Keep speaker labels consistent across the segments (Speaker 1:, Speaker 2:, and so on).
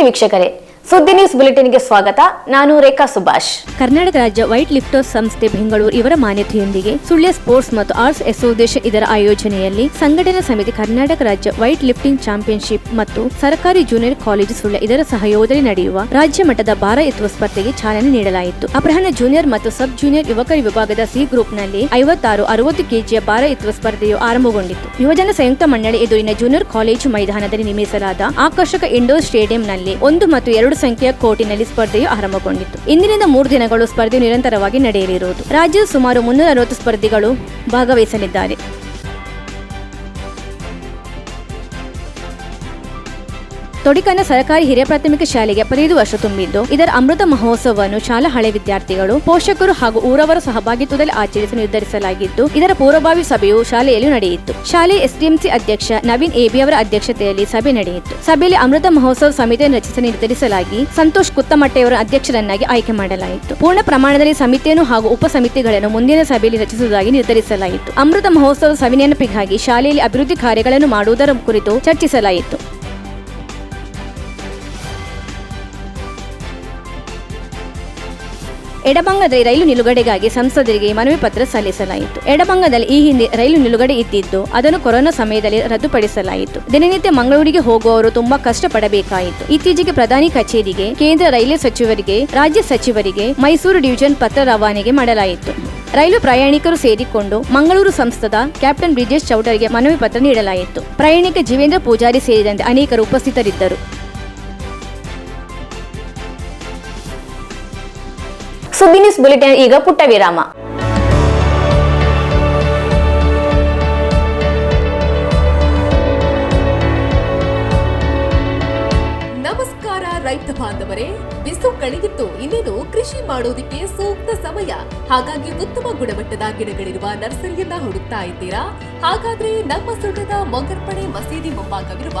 Speaker 1: ನಮಸ್ತೆ ವೀಕ್ಷಕರೇ. ಸುದ್ದಿ ನ್ಯೂಸ್ ಬುಲೆಟಿನ್ಗೆ ಸ್ವಾಗತ. ನಾನು ರೇಖಾ ಸುಭಾಷ್.
Speaker 2: ಕರ್ನಾಟಕ ರಾಜ್ಯ ವೈಟ್ ಲಿಫ್ಟರ್ಸ್ ಸಂಸ್ಥೆ ಬೆಂಗಳೂರು ಇವರ ಮಾನ್ಯತೆಯೊಂದಿಗೆ ಸುಳ್ಯ ಸ್ಪೋರ್ಟ್ಸ್ ಮತ್ತು ಆರ್ಟ್ಸ್ ಅಸೋಸಿಯೇಷನ್ ಇದರ ಆಯೋಜನೆಯಲ್ಲಿ ಸಂಘಟನಾ ಸಮಿತಿ ಕರ್ನಾಟಕ ರಾಜ್ಯ ವೈಟ್ ಲಿಫ್ಟಿಂಗ್ ಚಾಂಪಿಯನ್ಶಿಪ್ ಮತ್ತು ಸರ್ಕಾರಿ ಜೂನಿಯರ್ ಕಾಲೇಜು ಸುಳ್ಯ ಇದರ ಸಹಯೋಗದಲ್ಲಿ ನಡೆಯುವ ರಾಜ್ಯ ಮಟ್ಟದ ಭಾರ ಎತ್ತುವ ಸ್ಪರ್ಧೆಗೆ ಚಾಲನೆ ನೀಡಲಾಯಿತು. ಅಪರಾಹ್ನ ಜೂನಿಯರ್ ಮತ್ತು ಸಬ್ ಜೂನಿಯರ್ ಯುವಕರ ವಿಭಾಗದ ಸಿ ಗ್ರೂಪ್ನಲ್ಲಿ ಐವತ್ತಾರು ಅರವತ್ತು ಕೆಜಿಯ ಭಾರ ಎತ್ತುವ ಸ್ಪರ್ಧೆಯು ಆರಂಭಗೊಂಡಿತ್ತು. ಯುವಜನ ಸಂಯುಕ್ತ ಮಂಡಳಿ ಎದುರಿನ ಜೂನಿಯರ್ ಕಾಲೇಜು ಮೈದಾನದಲ್ಲಿ ನಿರ್ಮಿಸಲಾದ ಆಕರ್ಷಕ ಇಂಡೋರ್ ಸ್ಟೇಡಿಯಂನಲ್ಲಿ ಒಂದು ಮತ್ತು ಎರಡು ಸಂಖ್ಯೆಯ ಕೋಟಿನಲ್ಲಿ ಸ್ಪರ್ಧೆಯು ಆರಂಭಗೊಂಡಿತ್ತು. ಇಂದಿನಿಂದ ಮೂರು ದಿನಗಳು ಸ್ಪರ್ಧೆಯು ನಿರಂತರವಾಗಿ ನಡೆಯಲಿರುವುದು. ರಾಜ್ಯದ ಸುಮಾರು ಮುನ್ನೂರ ಅರವತ್ತು ಸ್ಪರ್ಧಿಗಳು ಭಾಗವಹಿಸಲಿದ್ದಾರೆ. ತೊಡಿಕನ ಸರ್ಕಾರಿ ಹಿರಿಯ ಪ್ರಾಥಮಿಕ ಶಾಲೆಗೆ ಹದಿನೈದು ವರ್ಷ ತುಂಬಿದ್ದು, ಇದರ ಅಮೃತ ಮಹೋತ್ಸವವನ್ನು ಶಾಲಾ ಹಳೆ ವಿದ್ಯಾರ್ಥಿಗಳು, ಪೋಷಕರು ಹಾಗೂ ಊರವರ ಸಹಭಾಗಿತ್ವದಲ್ಲಿ ಆಚರಿಸಲು ನಿರ್ಧರಿಸಲಾಗಿದ್ದು, ಇದರ ಪೂರ್ವಭಾವಿ ಸಭೆಯು ಶಾಲೆಯಲ್ಲಿ ನಡೆಯಿತು. ಶಾಲೆ ಎಸ್ಡಿಎಂಸಿ ಅಧ್ಯಕ್ಷ ನವೀನ್ ಎಬಿ ಅವರ ಅಧ್ಯಕ್ಷತೆಯಲ್ಲಿ ಸಭೆ ನಡೆಯಿತು. ಸಭೆಯಲ್ಲಿ ಅಮೃತ ಮಹೋತ್ಸವ ಸಮಿತಿಯನ್ನು ರಚಿಸಲು ನಿರ್ಧರಿಸಲಾಗಿ ಸಂತೋಷ್ ಕುತ್ತಮಟ್ಟೆಯವರ ಅಧ್ಯಕ್ಷರನ್ನಾಗಿ ಆಯ್ಕೆ ಮಾಡಲಾಯಿತು. ಪೂರ್ಣ ಪ್ರಮಾಣದಲ್ಲಿ ಸಮಿತಿಯನ್ನು ಹಾಗೂ ಉಪ ಸಮಿತಿಗಳನ್ನು ಮುಂದಿನ ಸಭೆಯಲ್ಲಿ ರಚಿಸುವುದಾಗಿ ನಿರ್ಧರಿಸಲಾಯಿತು. ಅಮೃತ ಮಹೋತ್ಸವ ಸವಿನೆನಪಿಗಾಗಿ ಶಾಲೆಯಲ್ಲಿ ಅಭಿವೃದ್ಧಿ ಕಾರ್ಯಗಳನ್ನು ಮಾಡುವುದರ ಕುರಿತು ಚರ್ಚಿಸಲಾಯಿತು. ಎಡಭಂಗದಲ್ಲಿ ರೈಲು ನಿಲುಗಡೆಗಾಗಿ ಸಂಸದರಿಗೆ ಮನವಿ ಪತ್ರ ಸಲ್ಲಿಸಲಾಯಿತು. ಎಡಭಂಗದಲ್ಲಿ ಈ ಹಿಂದೆ ರೈಲು ನಿಲುಗಡೆ ಇದ್ದಿದ್ದು, ಅದನ್ನು ಕೊರೋನಾ ಸಮಯದಲ್ಲಿ ರದ್ದುಪಡಿಸಲಾಯಿತು. ದಿನನಿತ್ಯ ಮಂಗಳೂರಿಗೆ ಹೋಗುವವರು ತುಂಬಾ ಕಷ್ಟಪಡಬೇಕಾಯಿತು. ಇತ್ತೀಚೆಗೆ ಪ್ರಧಾನಿ ಕಚೇರಿಗೆ, ಕೇಂದ್ರ ರೈಲ್ವೆ ಸಚಿವರಿಗೆ, ರಾಜ್ಯ ಸಚಿವರಿಗೆ ಮೈಸೂರು ಡಿವಿಷನ್ ಪತ್ರ ರವಾನೆಗೆ ಮಾಡಲಾಯಿತು. ರೈಲು ಪ್ರಯಾಣಿಕರು ಸೇರಿಕೊಂಡು ಮಂಗಳೂರು ಸಂಸ್ಥದ ಕ್ಯಾಪ್ಟನ್ ಬ್ರಿಜೇಶ್ ಚೌಟರಿಗೆ ಮನವಿ ಪತ್ರ ನೀಡಲಾಯಿತು. ಪ್ರಯಾಣಿಕ ಜೀವೇಂದ್ರ ಪೂಜಾರಿ ಸೇರಿದಂತೆ ಅನೇಕರು ಉಪಸ್ಥಿತರಿದ್ದರು.
Speaker 1: ಸುದ್ದಿ ನ್ಯೂಸ್ ಬುಲೆಟಿನ್ ಈಗ ಪುಟ್ಟ ವಿರಾಮ.
Speaker 3: ನಮಸ್ಕಾರ ರೈತ ಬಾಂಧವರೇ, ಬಿಸು ಕಳೆದಿತ್ತು ಇನ್ನೇನು ಕೃಷಿ ಮಾಡೋದಿಕ್ಕೆ ಸೂಕ್ತ ಸಮಯ. ಹಾಗಾಗಿ ಉತ್ತಮ ಗುಣಮಟ್ಟದ ಗಿಡಗಳಿರುವ ನರ್ಸರಿಯನ್ನ ಹುಡುಕ್ತಾ ಇದ್ದೀರಾ? ಹಾಗಾದ್ರೆ ನಮ್ಮ ಸುಳ್ಳದ ಮೊಗರ್ಪಣೆ ಮಸೀದಿ ಮುಂಭಾಗವಿರುವ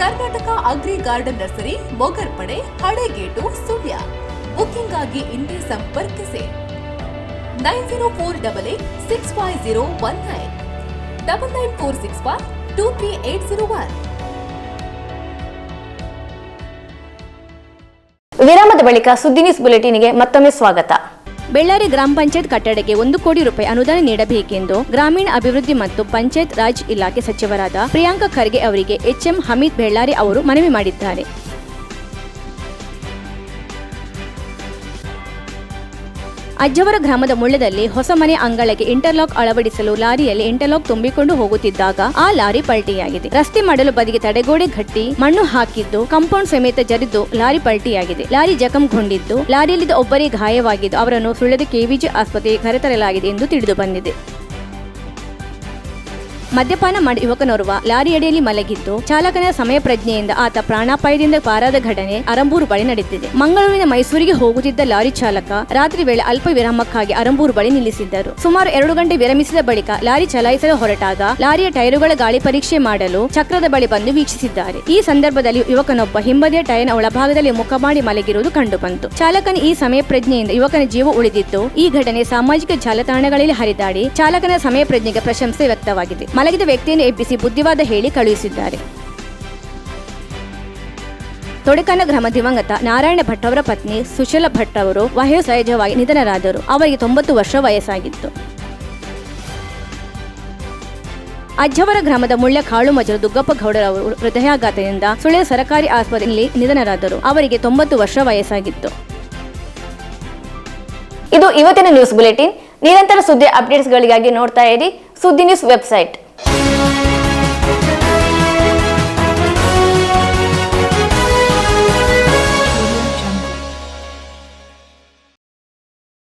Speaker 3: Karnataka agri garden nursery Mogarpade Halegate, Sullia. Booking ಆಗಿ ಇಂದೇ ಸಂಪರ್ಕಿಸಿ. Nine zero four double eight six five zero one nine. Double nine four six five two three eight zero one.
Speaker 1: ವಿರಾಮದ ಬಳಿಕ ಸುದ್ದಿ ನ್ಯೂಸ್ ಬುಲೆಟಿನ್ಗೆ ಮತ್ತೊಮ್ಮೆ ಸ್ವಾಗತ.
Speaker 2: ಬೆಳ್ಳಾರಿ ಗ್ರಾಮ ಪಂಚಾಯತ್ ಕಟ್ಟಡಕ್ಕೆ ಒಂದು ಕೋಟಿ ರೂಪಾಯಿ ಅನುದಾನ ನೀಡಬೇಕೆಂದು ಗ್ರಾಮೀಣ ಅಭಿವೃದ್ಧಿ ಮತ್ತು ಪಂಚಾಯತ್ ರಾಜ್ ಇಲಾಖೆ ಸಚಿವರಾದ ಪ್ರಿಯಾಂಕ ಖರ್ಗೆ ಅವರಿಗೆ ಎಚ್ಎಂ ಹಮೀದ್ ಬೆಳ್ಳಾರಿ ಅವರು ಮನವಿ ಮಾಡಿದ್ದಾರೆ. ಅಜ್ಜವರ ಗ್ರಾಮದ ಮುಳ್ಳದಲ್ಲಿ ಹೊಸ ಮನೆ ಅಂಗಳಕ್ಕೆ ಇಂಟರ್ಲಾಕ್ ಅಳವಡಿಸಲು ಲಾರಿಯಲ್ಲಿ ಇಂಟರ್ಲಾಕ್ ತುಂಬಿಕೊಂಡು ಹೋಗುತ್ತಿದ್ದಾಗ ಆ ಲಾರಿ ಪಲ್ಟಿಯಾಗಿದೆ. ರಸ್ತೆ ಮಾಡಲು ಬದಿಗೆ ತಡೆಗೋಡೆ ಘಟ್ಟಿ ಮಣ್ಣು ಹಾಕಿದ್ದು ಕಾಂಪೌಂಡ್ ಸಮೇತ ಜರಿದು ಲಾರಿ ಪಲ್ಟಿಯಾಗಿದೆ. ಲಾರಿ ಜಖಂಗೊಂಡಿದ್ದು ಲಾರಿಯಲ್ಲಿದ್ದ ಒಬ್ಬರೇ ಗಾಯವಾಗಿದ್ದು ಅವರನ್ನು ಸುಳ್ಳದ ಕೆವಿಜಿ ಆಸ್ಪತ್ರೆಗೆ ಕರೆತರಲಾಗಿದೆ ಎಂದು ತಿಳಿದು ಬಂದಿದೆ. ಮದ್ಯಪಾನ ಮಾಡಿ ಯುವಕನೋರ್ವ ಲಾರಿಯಡಿಯಲ್ಲಿ ಮಲಗಿದ್ದು ಚಾಲಕನ ಸಮಯ ಪ್ರಜ್ಞೆಯಿಂದ ಆತ ಪ್ರಾಣಾಪಾಯದಿಂದ ಪಾರಾದ ಘಟನೆ ಅರಂಬೂರು ಬಳಿ ನಡೆದಿದೆ. ಮಂಗಳೂರಿನ ಮೈಸೂರಿಗೆ ಹೋಗುತ್ತಿದ್ದ ಲಾರಿ ಚಾಲಕ ರಾತ್ರಿ ವೇಳೆ ಅಲ್ಪ ವಿರಾಮಕ್ಕಾಗಿ ಅರಂಬೂರು ಬಳಿ ನಿಲ್ಲಿಸಿದ್ದರು. ಸುಮಾರು ಎರಡು ಗಂಟೆ ವಿರಮಿಸಿದ ಬಳಿಕ ಲಾರಿ ಚಲಾಯಿಸಲು ಹೊರಟಾಗ ಲಾರಿಯ ಟೈರುಗಳ ಗಾಳಿ ಪರೀಕ್ಷೆ ಮಾಡಲು ಚಕ್ರದ ಬಳಿ ಬಂದು ವೀಕ್ಷಿಸಿದ್ದಾರೆ. ಈ ಸಂದರ್ಭದಲ್ಲಿ ಯುವಕನೊಬ್ಬ ಹಿಂಬದಿಯ ಟೈರ್ನ ಒಳಭಾಗದಲ್ಲಿ ಮುಖ ಮಾಡಿ ಮಲಗಿರುವುದು ಕಂಡುಬಂತು. ಚಾಲಕನ ಈ ಸಮಯ ಪ್ರಜ್ಞೆಯಿಂದ ಯುವಕನ ಜೀವ ಉಳಿದಿದ್ದು ಈ ಘಟನೆ ಸಾಮಾಜಿಕ ಜಾಲತಾಣಗಳಲ್ಲಿ ಹರಿದಾಡಿ ಚಾಲಕನ ಸಮಯ ಪ್ರಜ್ಞೆಗೆ ಪ್ರಶಂಸೆ ವ್ಯಕ್ತವಾಗಿದೆ. ಮಲಗಿದ ವ್ಯಕ್ತಿಯನ್ನು ಎಬ್ಬಿಸಿ ಬುದ್ಧಿವಾದ ಹೇಳಿ ಕಳುಹಿಸಿದ್ದಾರೆ. ತೊಡಕನ ಗ್ರಾಮ ದಿವಂಗತ ನಾರಾಯಣ ಭಟ್ ಅವರ ಪತ್ನಿ ಸುಶೀಲ ಭಟ್ ಅವರು ವಯೋ ಸಹಜವಾಗಿ ನಿಧನರಾದರು. ಅವರಿಗೆ ತೊಂಬತ್ತು ವರ್ಷ ವಯಸ್ಸಾಗಿತ್ತು. ಅಜ್ಜವರ ಗ್ರಾಮದ ಮುಳ್ಳ ಕಾಳು ಮಜರು ದುಗ್ಗಪ್ಪ ಗೌಡರವರು ಹೃದಯಾಘಾತದಿಂದ ಸುಳ್ಯ ಸರಕಾರಿ ಆಸ್ಪತ್ರೆಯಲ್ಲಿ ನಿಧನರಾದರು. ಅವರಿಗೆ ತೊಂಬತ್ತು ವರ್ಷ ವಯಸ್ಸಾಗಿತ್ತು.
Speaker 1: ಇದು ಇವತ್ತಿನ ನ್ಯೂಸ್ ಬುಲೆಟಿನ್. ನಿರಂತರ ಸುದ್ದಿ ಅಪ್ಡೇಟ್ಸ್ಗಳಿಗಾಗಿ ನೋಡ್ತಾ ಇರಿ ಸುದ್ದಿ ನ್ಯೂಸ್ ವೆಬ್ಸೈಟ್.